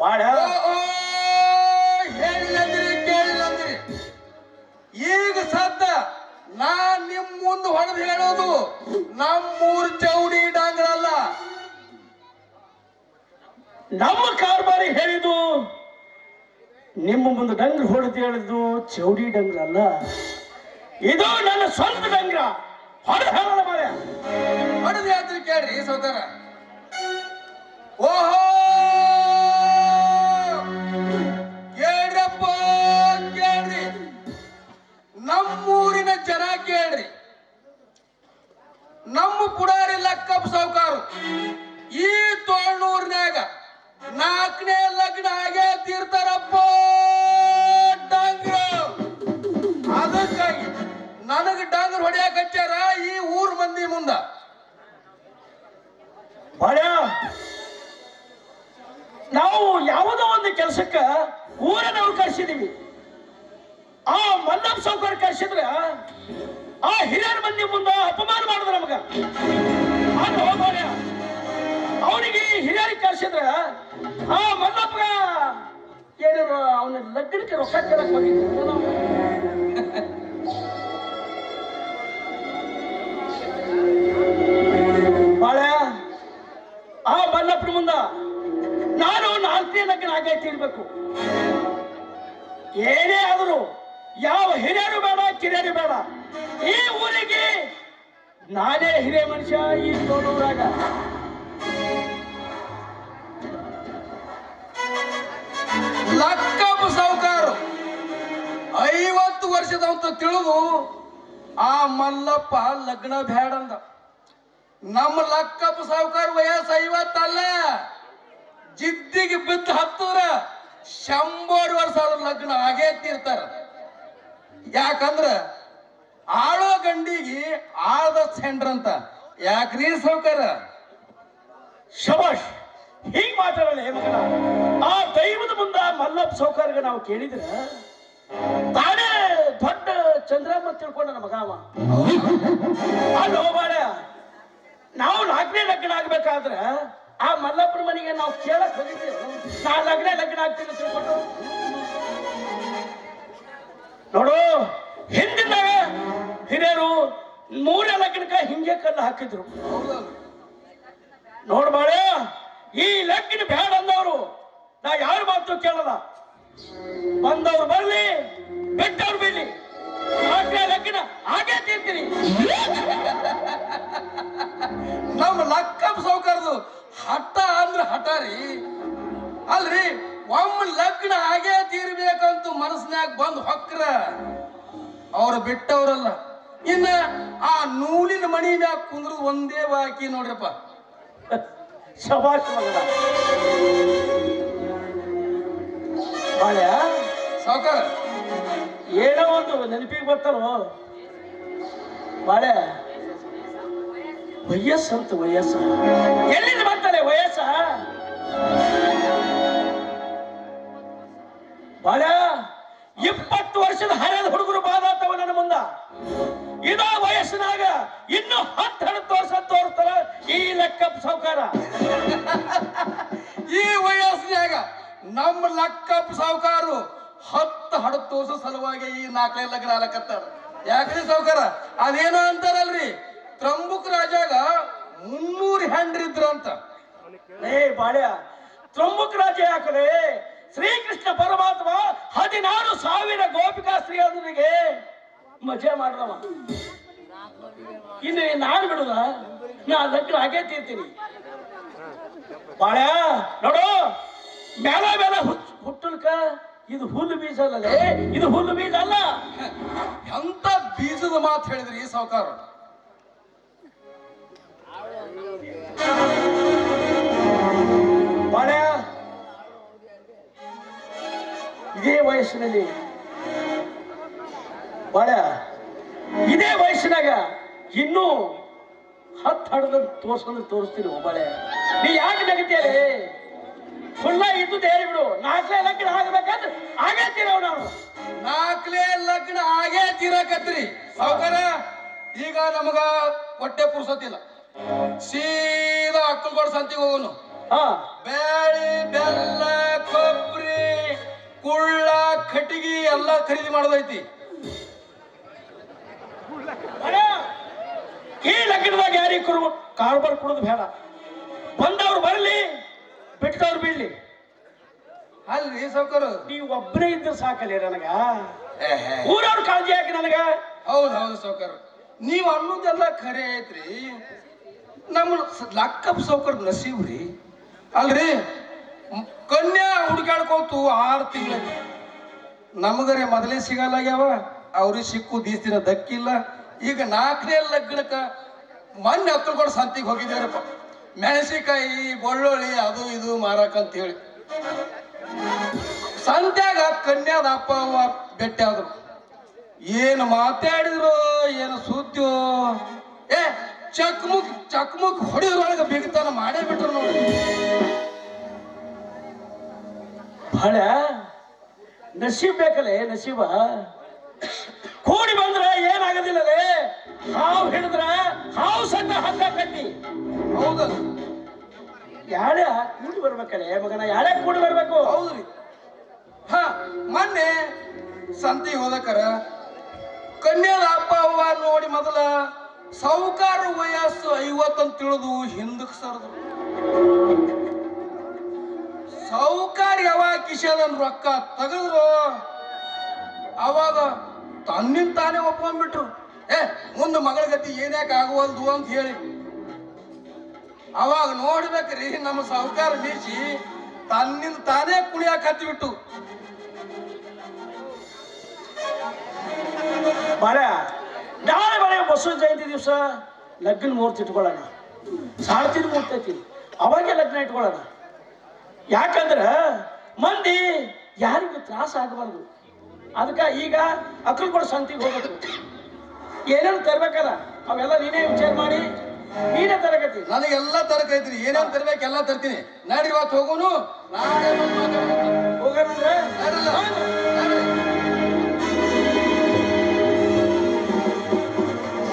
ಬಾಳ ಹೇಳಿದ್ರಿ ಕೇಳಿದ್ರಿ ಈಗ ಸದ್ದ ನಾ ನಿಮ್ ಮುಂದೆ ಹೊಡೆದು ಹೇಳೋದು ನಮ್ಮೂರ್ ಚೌಡಿ ಡಾಂಗ್ರಲ್ಲ ನಮ್ಮ ಕಾರ್ಬಾರಿ ಹೇಳಿದು ನಿಮ್ಮ ಮುಂದೆ ಡಂಗ್ರ ಹೊಡೆದು ಹೇಳಿದ್ದು ಚೌಡಿ ಡಂಗ್ರ ಅಲ್ಲ. ಇದು ನನ್ನ ಸ್ವಂತ ಡಂಗ್ರ. ಹೊಡೆದು ಹೇಳೋಣ ಮಾರ್ಯ ಹೊಡೆದು ಹೇಳ್ತೀರಿ ಕೇಳ್ರಿ ಸೌದರ ಓಹೋ ನಾವು ಯಾವುದೋ ಒಂದು ಕೆಲಸಕ್ಕ ಊರನವ್ರು ಕರ್ಸಿದೀವಿ. ಆ ಮಲ್ಲಪ್ಪ ಸೌಕರ್ಯ ಕರ್ಸಿದ್ರ, ಆ ಹಿರಿಯರ ಮಂದಿ ಮುಂದೆ ಅಪಮಾನ ಮಾಡಿದ್ರ ನಮಗ. ಅವನಿಗೆ ಹಿರಿಯರಿಗೆ ಕರ್ಸಿದ್ರ, ಆ ಮಲ್ಲಪ್ಪ ಏನಾರ ಅವನ ಲಗ್ನಕ್ಕೆ ರೊಕ್ಕ ಕೇಳಕ್ ಹೋಗಿದ್ವಿ. ನಾವು ಬಾಳ ಆ ಮಲ್ಲಪ್ಪನ ಮುಂದ ನಾಲ್ಕನೇ ಲಗ್ನ ಆಗೈತಿ ಏನೇ ಆದರೂ ಯಾವ ಹಿರಿಯರು ಬೇಡ, ಕಿರಿಯರು ಬೇಡ. ಈ ಊರಿಗೆ ನಾನೇ ಹಿರಿಯ ಮನುಷ್ಯ, ಈ ತೋಳೂರಾಗ ಲಕ್ಕಪ್ಪ ಸಾವುಕಾರು, ಐವತ್ತು ವರ್ಷದಂತ ತಿಳಿದು ಆ ಮಲ್ಲಪ್ಪ ಲಗ್ನ ಬ್ಯಾಡಂದ. ನಮ್ಮ ಲಕ್ಕಪ್ಪ ಸಾವುಕಾರ ವಯಸ್ಸು ಐವತ್ತಲ್ಲ. ಜಿದ್ದಿಗೆ ಬಿದ್ದು ಹತ್ತೂರ ಶಂಬರ್ ವರ್ಷ ಆದ್ರ ಲಗ್ನ ಆಗೇ ತೀರ್ತಾರ. ಯಾಕಂದ್ರ ಆಳೋ ಗಂಡಿಗೆ ಆಳದ ಸೆಂಡ್ರಂತ ಯಾಕ್ರಿ ಸೌಕರ ಶಬಾಷ್, ಹೀಗ್ ಮಾತಾಡಲ್ಲ ಹೇ ಮಗನ. ಆ ದೈವದ ಮುಂದ ಮಲ್ಲಪ್ಪ ಸೌಕರ್ಯ ನಾವು ಕೇಳಿದ್ರೆ, ತಾನೇ ದೊಡ್ಡ ಚಂದ್ರಮ್ಮ ತಿಳ್ಕೊಂಡ ನಮ್ಮ ಗಾವ ಅವ ಅಲ್ಲೋ ಬಾಳ, ನಾವು ಲಗ್ನೇ ಲಗ್ನ ಆಗ್ಬೇಕಾದ್ರೆ ಆ ಮಲ್ಲಪ್ಪನ ಮನೆಗೆ ನಾವು ಕೇಳಕ್ ಹೋಗಿದ್ದೀವಿ. ನಾ ಲಗ್ನ ಲಗ್ನ ಆಗ್ತೀನಿ ತಿಳ್ಕೊಂಡು. ನೋಡು ಹಿಂದಿನ ಹಿರಿಯರು ಮೂರ ಲಗ್ನಕ್ಕ ಹಿಂಗೆ ಕಲ್ಲು ಹಾಕಿದ್ರು. ನೋಡ್ಬಾಳೆ ಈ ಲಗ್ನ ಬೇಡ ಅಂದವರು. ನಾ ಯಾರು ಮಾತು ಕೇಳಲ್ಲ. ಬಂದವ್ರು ಬರ್ಲಿ ಬಿಟ್ಟವ್ರು ನಾಲ್ಕನೇ ಲಗ್ನ ಹಾಗೆ ತಿಂತೀನಿ ನಮ್ಮ ಲಕ್ಕ ಸೌಕರ್ದು ರೀ ಅಲ್ರಿ? ಒಮ್ಮ ಲಗ್ನ ಹಾಗೆ ತೀರ್ಬೇಕಂತ ಮನಸ್ನ್ಯಾಗ ಬಂದ್ ಹೊಕ್ರ. ಅವ್ರ ಬಿಟ್ಟವ್ರಲ್ಲ. ಇನ್ನ ಆ ನೂಲಿನ ಮಣಿ ಮ್ಯಾಗ ಕುಂದ್ರು ಒಂದೇ ಬಾಕಿ ನೋಡ್ರಪ್ಪ. ಶಬಾಷ್ ಮಗನ. ಬಾಳ್ಯ ಸಾವುಕಾರ? ಏನೋ ಒಂದು ನೆನಪಿಗೆ ಬರ್ತಾರೋ ಬಾಳೆ ವಯಸ್ಸಂತ ವಯಸ್ಸ. ಎಲ್ಲಿಂದ ಬರ್ತಾರೆ ವಯಸ್ಸ? ಇಪ್ಪತ್ತು ವರ್ಷದ ಹರಿಯದ ಹುಡುಗರು ಬಾದಾತವ ನನ್ನ ಮುಂದ. ಇದ ವಯಸ್ಸಿನಾಗ ಇನ್ನು ಹತ್ತು ಹಣದ ವರ್ಷ ತೋರಿಸ್ತಾರ ಈ ಲೆಕ್ಕ ಸಾವುಕಾರ. ಈ ವಯಸ್ಸಿನಾಗ ನಮ್ಮ ಲಕ್ಕಪ್ಪ ಸಾವುಕಾರು ಹತ್ತು ಹಡತ್ತು ವರ್ಷ ಸಲುವಾಗಿ ಈ ನಾಲ್ಕೈದು ಲಗ್ನ ಆಲಕತ್ತಾರ. ಯಾಕ್ರಿ ಸಾವುಕಾರ? ಅದೇನೋ ಅಂತಾರಲ್ರಿ? ತ್ರಂಬುಕ್ ರಾಜಾಗ ಮುನ್ನೂರು ಹೆಂಡ್ರಿದ್ರಂತ ಏ ಬಾಳ್ಯ ತ್ರಂಬುಕ್ ರಾಜ ಯಾಕಲೆ? ಶ್ರೀಕೃಷ್ಣ ಪರಮಾತ್ಮ ಹದಿನಾರು ಸಾವಿರ ಗೋಪಿಕಾ ಸ್ತ್ರೀಯರಿಗೆ ಮಜೆ ಮಾಡಿದವ. ಇನ್ನು ನಾನು ಬಿಡುದ? ನಾ ಲಗ್ನ ಹಾಗೆ ತೀರ್ತೀನಿ. ಬಾಳ ನೋಡು ಮೇಲ ಮೇಲ ಹುಚ್ಚ ಹುಟ್ಟಲ್ಕ ಇದು ಹುಲ್ಲು ಬೀಜ ಇದು ಹುಲ್ಲು ಬೀಜ ಅಲ್ಲ. ಎಂತ ಬೀಜದ ಮಾತು ಹೇಳಿದ್ರಿ ಈ ಸಾವುಕಾರ? ಇದೇ ವಯಸ್ಸಿನಲ್ಲಿ ಬಹಳ ಇದೇ ವಯಸ್ಸಿನಾಗ ಇನ್ನೂ ಹತ್ತು ಹಡದ ತೋರ್ಸಂದ್ರೆ ತೋರಿಸ್ತೀನಿ ಬಾಳೆ ನೀ ಯಾಕೆ ನಗತಿಯಲ್ಲಿ ಸುಳ್ಳ ಇದ್ದು ಹೇಳಿಬಿಡು ನಾಲ್ಕೇ ಲಗ್ನ ಆಗ್ಬೇಕಂದ್ರೆ ಆಗೇತೀರವ್ ನಾವು ನಾಲ್ಕೇ ಲಗ್ನ ಆಗೇ ತೀರಕತ್ರಿ. ಸಾವುಕಾರ ಈಗ ನಮಗ ಹೊಟ್ಟೆ ಪುರ್ಸತ್ತಿಲ್ಲ ಸೀದಾ ಅಕ್ಕಲ್ಗೋಡ್ ಸಂತಿಗೆ ಹೋಗೋನು. ಹಾ. ಬ್ಯಾಳಿ ಬೆಲ್ಲ ಕೊಬ್ಬರಿ ಕುಳ್ಳ ಕಟ್ಟಿಗೆ ಎಲ್ಲ ಖರೀದಿ ಮಾಡೋದೈತಿ. ಈ ಲಗ್ನದಾಗ ಯಾರಿಗೆ ಕುರು ಕಾರ್ಬಾರ್ ಕುಡಿದು ಬೇಡ. ಬಂದವ್ರು ಬರಲಿ ಬಿಟ್ಟವ್ರು ಬೀಳ್ಲಿ. ಅಲ್ರಿ ಸೌಕರ್ ನೀವು ಒಬ್ಬರೇ ಇದ್ರೆ ಸಾಕಲ್ಲ ನನಗ? ಊರವ್ರ ಕಾಳಜಿ ಹಾಕಿ ನನಗ? ಹೌದು ಹೌದು ಸೌಕರ್ ನೀವು ಅನ್ನೋದೆಲ್ಲ ಖರೆ ಐತ್ರಿ. ನಮ್ಮ ಲಕ್ಕಪ್ ಲಕ್ಕಪ್ಪ ಸಾವುಕಾರ ನಸೀಬ್ರಿ ಅಲ್ರಿ? ಕನ್ಯಾ ಹುಡುಕಾಡ್ಕೋತು ಆರು ತಿಂಗಳ. ನಮಗರೆ ಮೊದಲೇ ಸಿಗಲ್ಲಾಗ್ಯಾವ ಅವ್ರಿಗೆ ಸಿಕ್ಕು ದೀಸ್ತಿನ ದಕ್ಕಿಲ್ಲ. ಈಗ ನಾಲ್ಕನೇ ಲಗ್ನಕ್ಕ ಮೊನ್ನೆ ಹತ್ಕೊಂಡು ಸಂತಿಗೆ ಹೋಗಿದ್ದೇವ್ರಪ್ಪ. ಮೆಣಸಿಕಾಯಿ ಬೆಳ್ಳುಳ್ಳಿ, ಅದು ಇದು ಮಾರಕಂತ ಹೇಳಿ ಸಂತ್ಯಾಗ ಕನ್ಯಾದ ಅಪ್ಪ ಅವ್ವ ಆದ್ರು. ಏನು ಮಾತಾಡಿದ್ರು, ಏನು ಸುದ್ದಿಯೋ. ಏ, ಚಕ್ಮುಕ್ ಚಕ್ಮುಕ್ ಹೊಡೆಯೋದ್ರೊಳಗೆ ಬಿಗ್ತಾನ ಮಾಡೇ ಬಿಟ್ರು ನೋಡಿ. ಬಹಳ ನಸೀಬ್ ಬೇಕಲ್ಲೇ ನಸೀಬ ಕೂಡಿ ಬಂದ್ರ ಏನಾಗದಿಲ್ಲ ಹಾವು ಹಿಡಿದ್ರ ಹಾವು ಸಣ್ಣ ಹಗ್ಗ ಕಟ್ಟಿ. ಹೌದು. ಯಾಳೆ ಕೂಡಿ ಬರ್ಬೇಕಲ್ಲೇ ಮಗನ? ಯಾಳೆ ಕೂಡಿ ಬರ್ಬೇಕು? ಹೌದ್ರಿ ಹ ಮೊನ್ನೆ ಸಂತಿ ಹೋದಕರ ಕನ್ಯಾದ ಅಪ್ಪ ಅವ್ವ ನೋಡಿ ಮೊದಲ ಸಾವುಕಾರ ವಯಸ್ಸು ಐವತ್ತಂತ ತಿಳಿದು ಹಿಂದಕ್ಕೆ ಸರ್ದು ಸಾವುಕಾರ ಯಾವಾಗ ಕಿಶನ್ ರೊಕ್ಕ ತೆಗೆದ್ರು, ಅವಾಗ ತನ್ನಿಂದ ತಾನೇ ಒಪ್ಕೊಂಡ್ಬಿಟ್ರು. ಏ, ಮುಂದೆ ಮಗಳ ಗತಿ ಏನ್ಯಾಕೆ ಆಗುವಲ್ದು ಅಂತ ಹೇಳಿ. ಅವಾಗ ನೋಡ್ಬೇಕ್ರಿ, ನಮ್ಮ ಸಾಹುಕಾರ ಬೀಸಿ ತನ್ನಿಂದ ತಾನೇ ಕುಣಿಯಾಕ ಹತ್ತಿಬಿಟ್ಟು ಬಾಳ, ನಾಳೆ ಬಾಳೆ ಬಸವ ಜಯಂತಿ ದಿವಸ ಲಗ್ನ ಮೂರ್ತಿ ಇಟ್ಕೊಳ್ಳೋಣ. ಸಾಡ್ತಿನ ಮೂರ್ತಿ ಐತಿ. ಅವಾಗೆ ಲಗ್ನ ಇಟ್ಕೊಳ್ಳೋಣ. ಯಾಕಂದ್ರ ಮಂದಿ ಯಾರಿಗೂ ತ್ರಾಸ ಆಗಬಾರ್ದು. ಅದಕ್ಕೆ ಈಗ ಅಕ್ಕಲ್ಕೊಡ ಸಂತಿಗೆ ಹೋಗ್ಬೇಕು. ಏನೇನು ತರ್ಬೇಕಲ್ಲ ಅವೆಲ್ಲ ನೀನೇ ವಿಚಾರ ಮಾಡಿ ನೀನೇ ತರಗತಿ. ನನಗೆಲ್ಲ ತರಕೈತಿ ಏನೇನ್ ತರ್ಬೇಕು ಎಲ್ಲ ತರ್ತೀನಿ. ನಡಿ ಇವತ್ತು ಹೋಗೋನು ನಾಳೆ ಬಂದ್